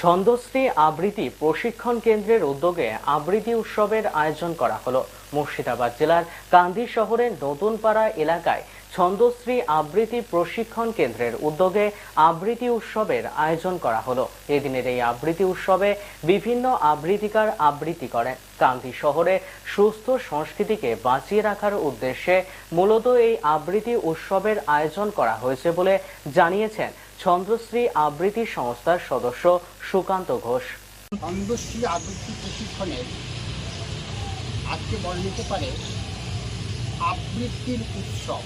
ছন্দশ্রী আবৃত্তি প্রশিক্ষণ কেন্দ্রের উদ্যোগে আবৃত্তি উৎসবের আয়োজন করা হলো। মুর্শিদাবাদ জেলার কান্দি শহরের নতুনপাড়া এলাকায় ছন্দশ্রী আবৃত্তি প্রশিক্ষণ কেন্দ্রের উদ্যোগে আবৃত্তি উৎসবের আয়োজন করা হলো। এদিনের এই আবৃত্তি উৎসবে বিভিন্ন আবৃত্তিকার আবৃত্তি করেন। কান্দি শহরে সুস্থ সংস্কৃতিকে বাঁচিয়ে রাখার উদ্দেশ্যে মূলত এই আবৃত্তি উৎসবের আয়োজন করা হয়েছে বলে জানিয়েছেন ছন্দ্রশ্রী আবৃত্তি সংস্থার সদস্য সুকান্ত ঘোষ। ছন্দশ্রী আবৃত্তি প্রশিক্ষণের আজকে বলা যেতে পারে আবৃত্তির উৎসব।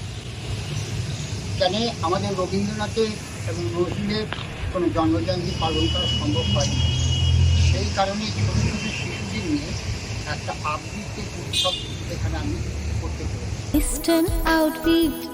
কেন আমাদের রবীন্দ্রনাথের এবং নজরুলের কোনো জন্মজয়ন্তী পালন করা সম্ভব হয়নি? সেই কারণে ছোটো ছোটো শিশুদের নিয়ে একটা আবৃত্তির উৎসব এখানে আমি করতে পেরেছি। আউটফিট